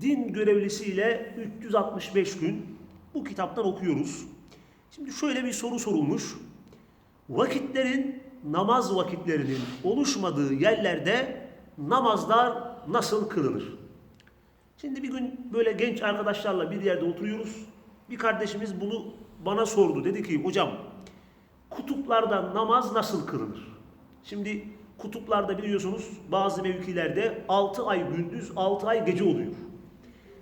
din görevlisiyle 365 gün bu kitaptan okuyoruz. Şimdi şöyle bir soru sorulmuş. Vakitlerin, namaz vakitlerinin oluşmadığı yerlerde namazlar nasıl kılınır? Şimdi bir gün böyle genç arkadaşlarla bir yerde oturuyoruz. Bir kardeşimiz bunu bana sordu. Dedi ki hocam kutuplarda namaz nasıl kılınır? Şimdi kutuplarda biliyorsunuz bazı mevkilerde 6 ay gündüz 6 ay gece oluyor.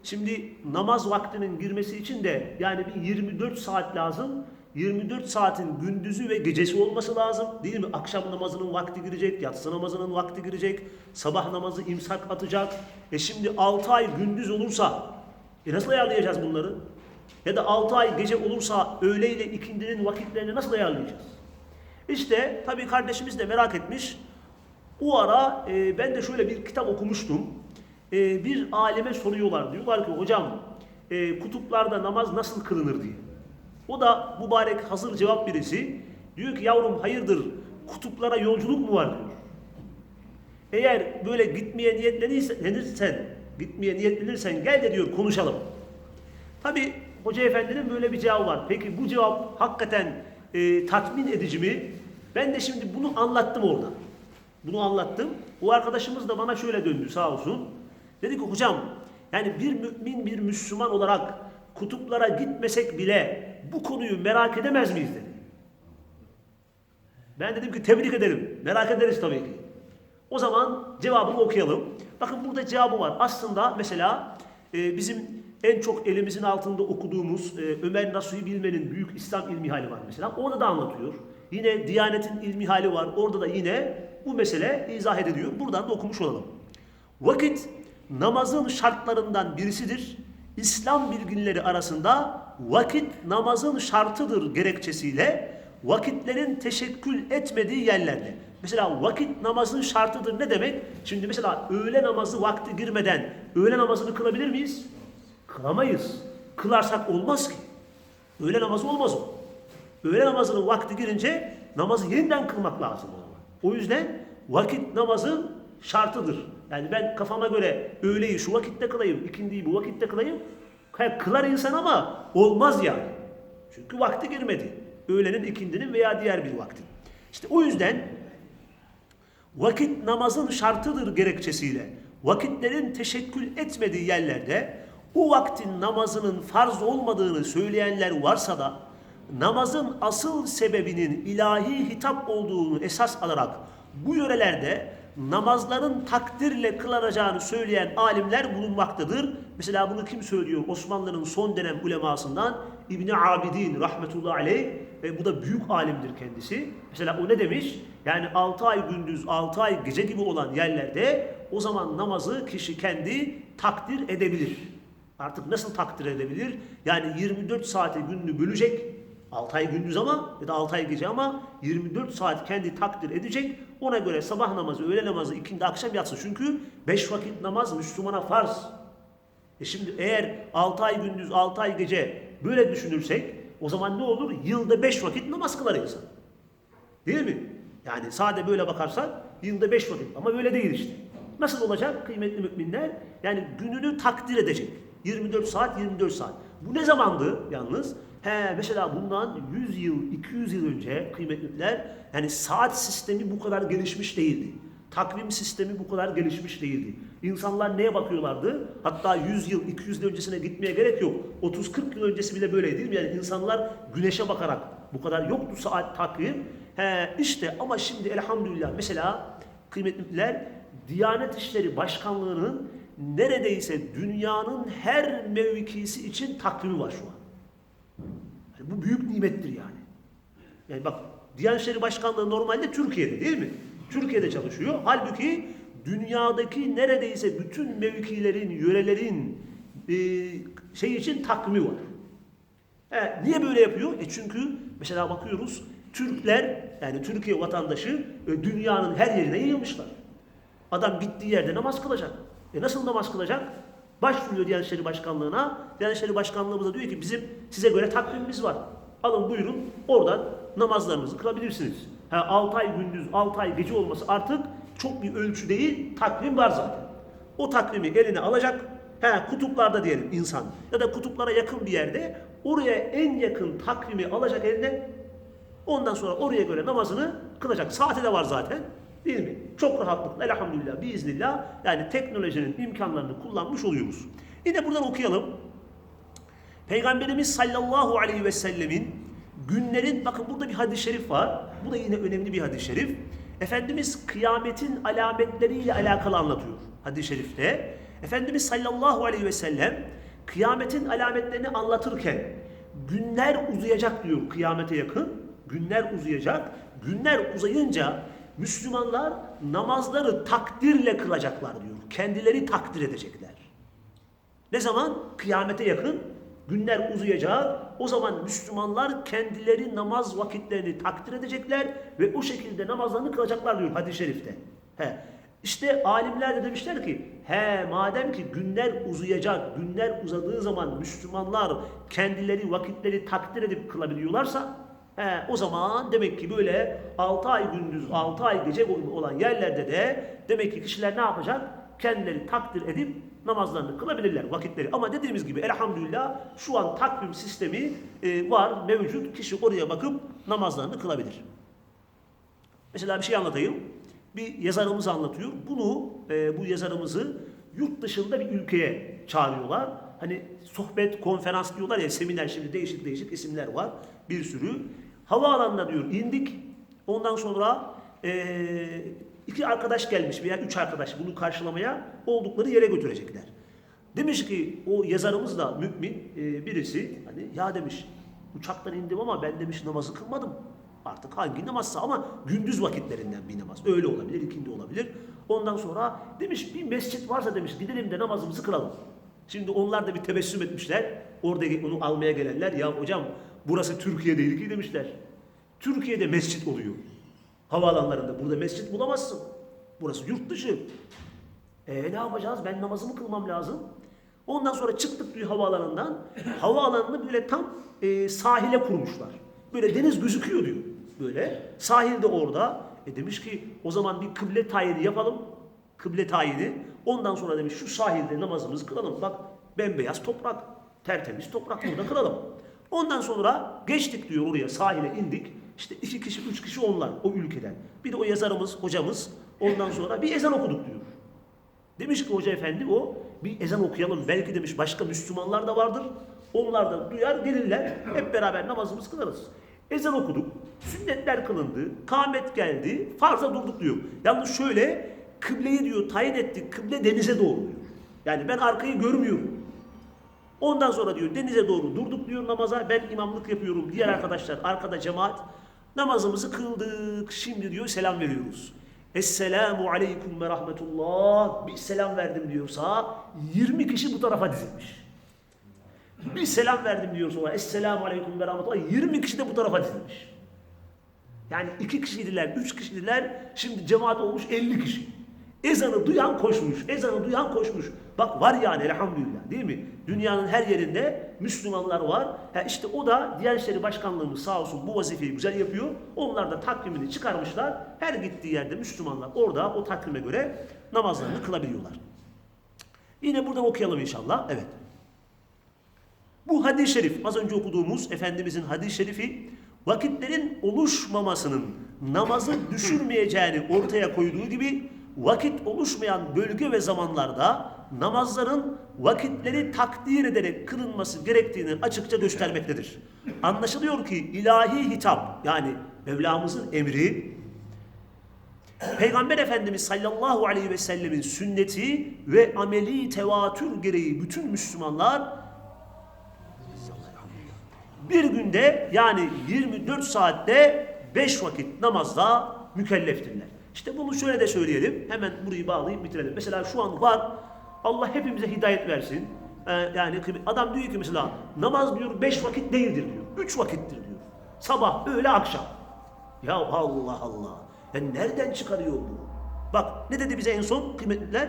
Şimdi namaz vaktinin girmesi için de yani bir 24 saat lazım. 24 saatin gündüzü ve gecesi olması lazım. Değil mi? Akşam namazının vakti girecek, yatsı namazının vakti girecek, sabah namazı imsak atacak. E şimdi 6 ay gündüz olursa e nasıl ayarlayacağız bunları? Ya da 6 ay gece olursa öğle ile ikindinin vakitlerini nasıl ayarlayacağız? İşte tabii kardeşimiz de merak etmiş. O ara e, ben de şöyle bir kitap okumuştum. E, bir aleme soruyorlar. Diyorlar ki hocam e, kutuplarda namaz nasıl kılınır diye. O da mübarek hazır cevap birisi. Diyor ki yavrum hayırdır kutuplara yolculuk mu var diyor. Eğer böyle gitmeye niyetlenirsen, gitmeye niyetlenirsen gel de diyor konuşalım. Tabi hoca efendinin böyle bir cevabı var. Peki bu cevap hakikaten e, tatmin edici mi? Ben de şimdi bunu anlattım orada. Bunu anlattım. O arkadaşımız da bana şöyle döndü sağ olsun. Dedi ki hocam yani bir mümin bir Müslüman olarak kutuplara gitmesek bile bu konuyu merak edemez miyiz dedi. Ben dedim ki tebrik ederim. Merak ederiz tabii ki. O zaman cevabını okuyalım. Bakın burada cevabı var. Aslında mesela e, bizim en çok elimizin altında okuduğumuz e, Ömer Nasuhi Bilmen'in Büyük İslam İlmihali var mesela. Orada da anlatıyor. Yine Diyanet'in ilmihali var. Orada da yine bu mesele izah ediliyor. Buradan da okumuş olalım. Vakit namazın şartlarından birisidir. İslam bilginleri arasında vakit namazın şartıdır gerekçesiyle vakitlerin teşekkül etmediği yerlerde. Mesela vakit namazın şartıdır ne demek? Şimdi mesela öğle namazı vakti girmeden öğle namazını kılabilir miyiz? Kılamayız. Kılarsak olmaz ki. Öğle namazı olmaz o. Öğle namazının vakti girince namazı yeniden kılmak lazım o zaman. O yüzden vakit namazın şartıdır. Yani ben kafama göre öğleyi şu vakitte kılayım, ikindiyi bu vakitte kılayım. Kılar insan ama olmaz yani. Çünkü vakti girmedi. Öğlenin, ikindinin veya diğer bir vaktin. İşte o yüzden vakit namazın şartıdır gerekçesiyle vakitlerin teşekkül etmediği yerlerde o vaktin namazının farz olmadığını söyleyenler varsa da namazın asıl sebebinin ilahi hitap olduğunu esas alarak bu yörelerde namazların takdirle kılanacağını söyleyen alimler bulunmaktadır. Mesela bunu kim söylüyor? Osmanlı'nın son dönem ulemasından İbni Abidin rahmetullahi aleyh ve bu da büyük alimdir kendisi. Mesela o ne demiş? Yani 6 ay gündüz 6 ay gece gibi olan yerlerde o zaman namazı kişi kendi takdir edebilir. Artık nasıl takdir edebilir? Yani 24 saate gününü bölecek. 6 ay gündüz ama ya da 6 ay gece ama 24 saat kendi takdir edecek. Ona göre sabah namazı, öğle namazı, ikindi akşam yatsın. Çünkü 5 vakit namaz Müslümana farz. E şimdi eğer 6 ay gündüz, 6 ay gece böyle düşünürsek o zaman ne olur? Yılda 5 vakit namaz kılar insan. Değil mi? Yani sade böyle bakarsak yılda 5 vakit ama böyle değil işte. Nasıl olacak kıymetli müminler? Yani gününü takdir edecek. 24 saat 24 saat. Bu ne zamandı yalnız? He mesela bundan 100 yıl, 200 yıl önce kıymetliler yani saat sistemi bu kadar gelişmiş değildi. Takvim sistemi bu kadar gelişmiş değildi. İnsanlar neye bakıyorlardı? Hatta 100 yıl, 200 yıl öncesine gitmeye gerek yok. 30-40 yıl öncesi bile böyleydi değil mi? Yani insanlar güneşe bakarak bu kadar yoktu saat takvim. He işte ama şimdi elhamdülillah mesela kıymetliler Diyanet İşleri Başkanlığı'nın neredeyse dünyanın her mevkisi için takvimi var şu an. Bu büyük nimettir yani. Yani bak Diyanet İşleri Başkanlığı normalde Türkiye'de değil mi? Türkiye'de çalışıyor. Halbuki dünyadaki neredeyse bütün mevkilerin, yörelerin e, şey için takvimi var. He, niye böyle yapıyor? E çünkü mesela bakıyoruz Türkler yani Türkiye vatandaşı e, dünyanın her yerine yayılmışlar. Adam gittiği yerde namaz kılacak. E nasıl namaz kılacak? Başvuruyor Diyanet İşleri Başkanlığı'na. Diyanet İşleri Başkanlığımız da diyor ki bizim size göre takvimimiz var. Alın buyurun oradan namazlarınızı kılabilirsiniz. Ha, 6 ay gündüz, 6 ay gece olması artık çok bir ölçü değil, takvim var zaten. O takvimi eline alacak. He, kutuplarda diyelim insan ya da kutuplara yakın bir yerde oraya en yakın takvimi alacak eline Ondan sonra oraya göre namazını kılacak. Saati de var zaten. Değil mi? Çok rahatlıkla elhamdülillah biiznillah yani teknolojinin imkanlarını kullanmış oluyoruz. Yine buradan okuyalım. Peygamberimiz sallallahu aleyhi ve sellemin günlerin bakın burada bir hadis-i şerif var. Bu da yine önemli bir hadis-i şerif. Efendimiz kıyametin alametleriyle alakalı anlatıyor hadis-i şerifte. Efendimiz sallallahu aleyhi ve sellem kıyametin alametlerini anlatırken günler uzayacak diyor kıyamete yakın. Günler uzayacak. Günler uzayınca Müslümanlar namazları takdirle kılacaklar diyor. Kendileri takdir edecekler. Ne zaman? Kıyamete yakın günler uzayacak. O zaman Müslümanlar kendileri namaz vakitlerini takdir edecekler ve o şekilde namazlarını kılacaklar diyor hadis-i şerifte. He. İşte alimler de demişler ki he madem ki günler uzayacak, günler uzadığı zaman Müslümanlar kendileri vakitleri takdir edip kılabiliyorlarsa he, o zaman demek ki böyle 6 ay gündüz, 6 ay gece olan yerlerde de demek ki kişiler ne yapacak? Kendileri takdir edip namazlarını kılabilirler vakitleri. Ama dediğimiz gibi elhamdülillah şu an takvim sistemi e, var, mevcut. Kişi oraya bakıp namazlarını kılabilir. Mesela bir şey anlatayım. Bir yazarımız anlatıyor. Bunu, e, bu yazarımızı yurt dışında bir ülkeye çağırıyorlar. Hani sohbet, konferans diyorlar ya, seminer şimdi değişik değişik isimler var. Bir sürü. Havaalanına diyor indik. Ondan sonra e, iki arkadaş gelmiş veya üç arkadaş bunu karşılamaya oldukları yere götürecekler. Demiş ki o yazarımız da mümin e, birisi hani ya demiş uçaktan indim ama ben demiş namazı kılmadım. Artık hangi namazsa ama gündüz vakitlerinden bir namaz. Öyle olabilir, ikindi olabilir. Ondan sonra demiş bir mescit varsa demiş gidelim de namazımızı kılalım. Şimdi onlar da bir tebessüm etmişler. Orada onu almaya gelenler ya hocam burası Türkiye değil ki demişler. Türkiye'de mescit oluyor. Havaalanlarında burada mescit bulamazsın. Burası yurt dışı. E ne yapacağız? Ben namazımı kılmam lazım. Ondan sonra çıktık diyor havaalanından. Havaalanını böyle tam e, sahile kurmuşlar. Böyle deniz gözüküyor diyor. Böyle sahilde orada. E demiş ki o zaman bir kıble tayini yapalım. Kıble tayini. Ondan sonra demiş şu sahilde namazımızı kılalım. Bak bembeyaz toprak. Tertemiz toprak burada kılalım. Ondan sonra geçtik diyor oraya sahile indik. İşte iki kişi, üç kişi onlar o ülkeden. Bir de o yazarımız, hocamız. Ondan sonra bir ezan okuduk diyor. Demiş ki hoca efendi o bir ezan okuyalım. Belki demiş başka Müslümanlar da vardır. Onlar da duyar gelirler. Hep beraber namazımızı kılarız. Ezan okuduk. Sünnetler kılındı. Kâmet geldi. Farza durduk diyor. Yalnız şöyle kıbleyi diyor tayin ettik. Kıble denize doğru diyor. Yani ben arkayı görmüyorum. Ondan sonra diyor denize doğru durduk diyor namaza. Ben imamlık yapıyorum. Diğer arkadaşlar arkada cemaat. Namazımızı kıldık. Şimdi diyor selam veriyoruz. Esselamu aleyküm ve rahmetullah. Bir selam verdim diyorsa 20 kişi bu tarafa dizilmiş. Bir selam verdim diyor sonra Esselamu aleyküm ve rahmetullah. 20 kişi de bu tarafa dizilmiş. Yani iki kişiydiler, üç kişiydiler. Şimdi cemaat olmuş 50 kişi. Ezanı duyan koşmuş, ezanı duyan koşmuş. Bak var yani elhamdülillah değil mi? Dünyanın her yerinde Müslümanlar var. Ha işte o da Diyanet İşleri Başkanlığımız sağ olsun bu vazifeyi güzel yapıyor. Onlar da takvimini çıkarmışlar. Her gittiği yerde Müslümanlar orada o takvime göre namazlarını kılabiliyorlar. Yine buradan okuyalım inşallah. Evet. Bu hadis-i şerif, az önce okuduğumuz Efendimizin hadis-i şerifi, vakitlerin oluşmamasının namazı düşürmeyeceğini ortaya koyduğu gibi, vakit oluşmayan bölge ve zamanlarda namazların vakitleri takdir ederek kılınması gerektiğini açıkça göstermektedir. Anlaşılıyor ki ilahi hitap, yani Mevlamızın emri, Peygamber Efendimiz sallallahu aleyhi ve sellemin sünneti ve ameli tevatür gereği bütün Müslümanlar bir günde yani 24 saatte 5 vakit namazda mükelleftirler. İşte bunu şöyle de söyleyelim. Hemen burayı bağlayıp bitirelim. Mesela şu an var. Allah hepimize hidayet versin. Ee, yani adam diyor ki mesela namaz diyor beş vakit değildir diyor. Üç vakittir diyor. Sabah, öğle, akşam. Ya Allah Allah. Ya nereden çıkarıyor bu? Bak ne dedi bize en son kıymetliler?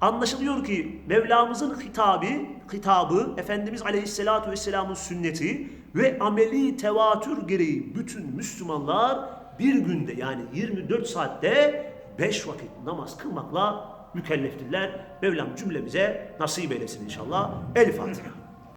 Anlaşılıyor ki Mevlamızın hitabı, hitabı Efendimiz Aleyhisselatü Vesselam'ın sünneti ve ameli tevatür gereği bütün Müslümanlar bir günde yani 24 saatte 5 vakit namaz kılmakla mükelleftirler. Mevlam cümlemize nasip eylesin inşallah. El Fatiha.